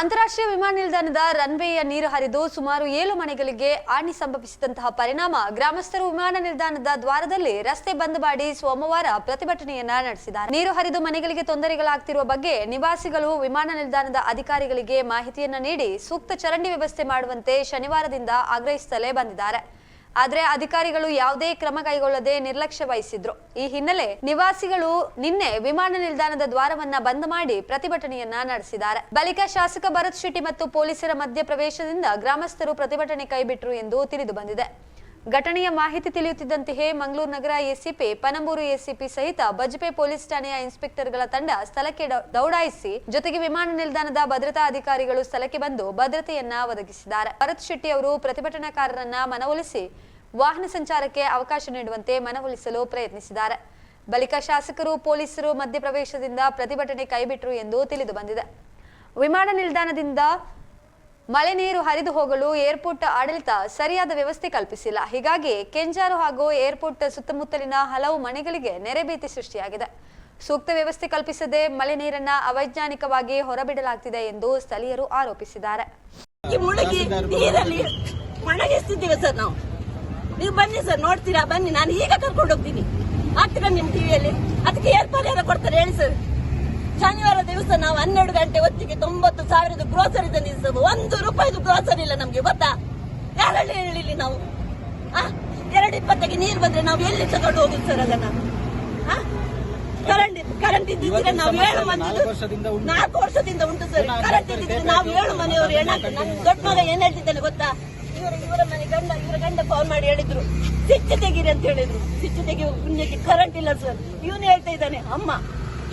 ಅಂತಾರಾಷ್ಟ್ರೀಯ ವಿಮಾನ ನಿಲ್ದಾಣದ ರನ್ವೇಯ ನೀರು ಹರಿದು ಸುಮಾರು ಏಳು ಮನೆಗಳಿಗೆ ಹಾನಿ ಸಂಭವಿಸಿದಂತಹ ಪರಿಣಾಮ ಗ್ರಾಮಸ್ಥರು ವಿಮಾನ ನಿಲ್ದಾಣದ ದ್ವಾರದಲ್ಲಿ ರಸ್ತೆ ಬಂದ್ ಮಾಡಿ ಸೋಮವಾರ ಪ್ರತಿಭಟನೆಯನ್ನ ನಡೆಸಿದ್ದಾರೆ. ನೀರು ಹರಿದು ಮನೆಗಳಿಗೆ ತೊಂದರೆಗಳಾಗ್ತಿರುವ ಬಗ್ಗೆ ನಿವಾಸಿಗಳು ವಿಮಾನ ನಿಲ್ದಾಣದ ಅಧಿಕಾರಿಗಳಿಗೆ ಮಾಹಿತಿಯನ್ನ ನೀಡಿ ಸೂಕ್ತ ಚರಂಡಿ ವ್ಯವಸ್ಥೆ ಮಾಡುವಂತೆ ಶನಿವಾರದಿಂದ ಆಗ್ರಹಿಸುತ್ತಲೇ ಬಂದಿದ್ದಾರೆ. ಆದ್ರೆ ಅಧಿಕಾರಿಗಳು ಯಾವುದೇ ಕ್ರಮ ಕೈಗೊಳ್ಳದೆ ನಿರ್ಲಕ್ಷ್ಯ ವಹಿಸಿದ್ರು. ಈ ಹಿನ್ನೆಲೆ ನಿವಾಸಿಗಳು ನಿನ್ನೆ ವಿಮಾನ ನಿಲ್ದಾಣದ ದ್ವಾರವನ್ನ ಬಂದ್ ಮಾಡಿ ಪ್ರತಿಭಟನೆಯನ್ನ ನಡೆಸಿದ್ದಾರೆ. ಬಳಿಕ ಶಾಸಕ ಭರತ್ ಶೆಟ್ಟಿ ಮತ್ತು ಪೊಲೀಸರ ಮಧ್ಯ ಪ್ರವೇಶದಿಂದ ಗ್ರಾಮಸ್ಥರು ಪ್ರತಿಭಟನೆ ಕೈಬಿಟ್ರು ಎಂದು ತಿಳಿದು ಬಂದಿದೆ. ಘಟನೆಯ ಮಾಹಿತಿ ತಿಳಿಯುತ್ತಿದ್ದಂತೆಯೇ ಮಂಗಳೂರು ನಗರ ಎಸಿಪಿ ಪನಂಬೂರು ಎಸಿಪಿ ಸಹಿತ ಬಜ್ಪೆ ಪೊಲೀಸ್ ಠಾಣೆಯ ಇನ್ಸ್ಪೆಕ್ಟರ್ಗಳ ತಂಡ ಸ್ಥಳಕ್ಕೆ ದೌಡಾಯಿಸಿ, ಜೊತೆಗೆ ವಿಮಾನ ನಿಲ್ದಾಣದ ಭದ್ರತಾ ಅಧಿಕಾರಿಗಳು ಸ್ಥಳಕ್ಕೆ ಬಂದು ಭದ್ರತೆಯನ್ನ ಒದಗಿಸಿದ್ದಾರೆ. ಭರತ್ ಶೆಟ್ಟಿ ಅವರು ಪ್ರತಿಭಟನಾಕಾರರನ್ನ ಮನವೊಲಿಸಿ ವಾಹನ ಸಂಚಾರಕ್ಕೆ ಅವಕಾಶ ನೀಡುವಂತೆ ಮನವೊಲಿಸಲು ಪ್ರಯತ್ನಿಸಿದ್ದಾರೆ. ಬಳಿಕ ಶಾಸಕರು, ಪೊಲೀಸರು ಮಧ್ಯಪ್ರವೇಶದಿಂದ ಪ್ರತಿಭಟನೆ ಕೈಬಿಟ್ರು ಎಂದು ತಿಳಿದು ಬಂದಿದೆ. ವಿಮಾನ ನಿಲ್ದಾಣದಿಂದ ಮಳೆ ನೀರು ಹರಿದು ಹೋಗಲು ಏರ್ಪೋರ್ಟ್ ಆಡಳಿತ ಸರಿಯಾದ ವ್ಯವಸ್ಥೆ ಕಲ್ಪಿಸಿಲ್ಲ. ಹೀಗಾಗಿ ಕೆಂಜಾರು ಹಾಗೂ ಏರ್ಪೋರ್ಟ್ ಸುತ್ತಮುತ್ತಲಿನ ಹಲವು ಮನೆಗಳಿಗೆ ನೆರೆ ಭೀತಿ ಸೃಷ್ಟಿಯಾಗಿದೆ. ಸೂಕ್ತ ವ್ಯವಸ್ಥೆ ಕಲ್ಪಿಸದೆ ಮಳೆ ನೀರನ್ನ ಅವೈಜ್ಞಾನಿಕವಾಗಿ ಹೊರಬಿಡಲಾಗ್ತಿದೆ ಎಂದು ಸ್ಥಳೀಯರು ಆರೋಪಿಸಿದ್ದಾರೆ. ಸರ್ ನಾವು. ನೀವು ಬನ್ನಿ ಸರ್, ನೋಡ್ತೀರಾ? ಬನ್ನಿ. ನಾನು ಈಗ ಕರ್ಕೊಂಡು ಹೋಗ್ತೀನಿ ನಿಮ್ ಟಿವಿಯಲ್ಲಿ ಅದಕ್ಕೆ ಏರ್ಪೋರ್ಟ್ ಕೊಡ್ತಾರೆ ಹೇಳಿ ಸರ್. ದಿವಸ ನಾವು ಹನ್ನೆರಡು ಗಂಟೆ ಹೊತ್ತಿಗೆ ತೊಂಬತ್ತು ಸಾವಿರದ ಗ್ರೋಸರಿ ತಂದಿದ್ದು ಒಂದು ರೂಪಾಯಿದು ಗ್ರೋಸರಿ ಇಲ್ಲ ನಮ್ಗೆ ಗೊತ್ತಾ? ಯಾರಲ್ಲಿ ಹೇಳಿಲಿ ನಾವು? ಎರಡು ಇಪ್ಪತ್ತಕ್ಕೆ ನೀರು ಬಂದ್ರೆ ನಾವು ಎಲ್ಲಿ ತಗೊಂಡು ಹೋಗುದು ಸರ್ ಅದನ್ನ? ಕರೆಂಟ್ ಕರೆಂಟ್ ಇದ್ದಿದ್ರೆ ನಾವು ಏಳು ಮಂದಿ ನಾಲ್ಕು ವರ್ಷದಿಂದ ಉಂಟು. ಸರ್. ಕರೆಂಟ್ ಇದ್ದಿದ್ರೆ ನಾವು ಏಳು ಮನೆಯವರು ಏನಾಗ್ತದೆ ನನ್ನ ದೊಡ್ಡ ಮಗ ಏನ್ ಹೇಳ್ತಿದ್ದಾನೆ ಗೊತ್ತಾ? ಇವರ ಇವರ ಮನೆ ಗಂಡ ಇವರ ಗಂಡ ಫೋನ್ ಮಾಡಿ ಹೇಳಿದ್ರು. ಸಿಚ್ಚು ತೆಗೀರಿ ಅಂತ ಹೇಳಿದ್ರು. ಸಿಚ್ಚು ತೆಗೆಯುವ ಪುಣ್ಯಕ್ಕೆ ಕರೆಂಟ್ ಇಲ್ಲ ಸರ್. ಇವನು ಹೇಳ್ತಾ ಇದ್ದಾನೆ ಅಮ್ಮ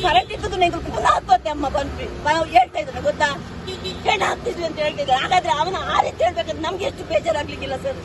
ಕರೆಂಟ್ ಇದ್ದದ್ದು ನೀವು ಅಮ್ಮ, ಬಂದ್ವಿ. ಬಾವ್ ಹೇಳ್ತಾ ಇದ್ದಾನೆ ಗೊತ್ತಾ? ಹೆಣ್ಣು ಅಂತ ಹೇಳ್ತಿದ್ರು. ಹಾಗಾದ್ರೆ ಅವನ ಆ ರೀತಿ ಹೇಳ್ಬೇಕಂದ್ರೆ ನಮ್ಗೆ ಎಷ್ಟು ಬೇಜಾರಾಗ್ಲಿಕ್ಕಿಲ್ಲ ಸರ್?